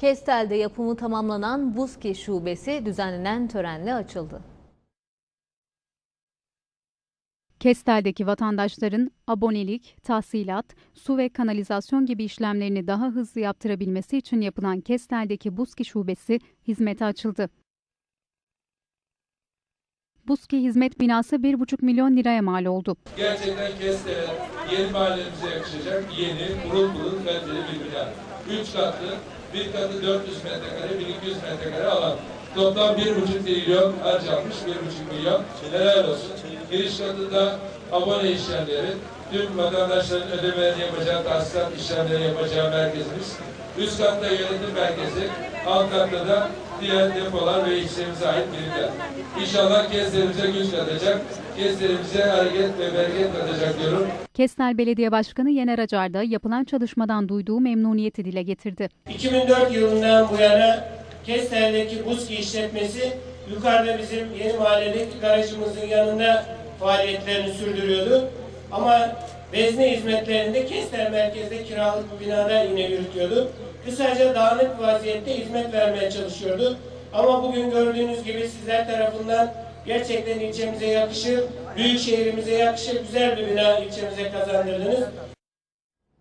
Kestel'de yapımı tamamlanan Buzki Şubesi düzenlenen törenle açıldı. Kestel'deki vatandaşların abonelik, tahsilat, su ve kanalizasyon gibi işlemlerini daha hızlı yaptırabilmesi için yapılan Kestel'deki Buzki Şubesi hizmete açıldı. Buzki hizmet binası 1,5 milyon liraya mal oldu. Gerçekten Kestere yeni mahallemize yakışacak yeni, pırıl pırıl kaliteli bir bina. Üç katlı, bir katı 400 metrekare, 1200 metrekare alan. Toplam 1,5 trilyon harcanmış, 1,5 milyon. Helal olsun. Giriş katında abone işlemleri, tüm vatandaşların ödemelerini yapacağı, tahsilat işlemleri yapacağı merkezimiz. Üst katta yönetim merkezi, alt katta da diğer depolar ve işlerimize ait birimler. İnşallah Kestelimize güç katacak, Kestelimize hareket ve bereket katacak diyorum. Kestel Belediye Başkanı Yener Acar da yapılan çalışmadan duyduğu memnuniyeti dile getirdi. 2004 yılından bu yana Kestel'deki Buzki işletmesi yukarıda bizim yeni mahalledeki garajımızın yanında faaliyetlerini sürdürüyordu. Ama vezne hizmetlerini de Kestel merkezde kiralık bir binada yine yürütüyordu. Kısaca dağınık vaziyette hizmet vermeye çalışıyordu. Ama bugün gördüğünüz gibi sizler tarafından gerçekten ilçemize yakışır, büyük şehrimize yakışır güzel bir bina ilçemize kazandırdınız.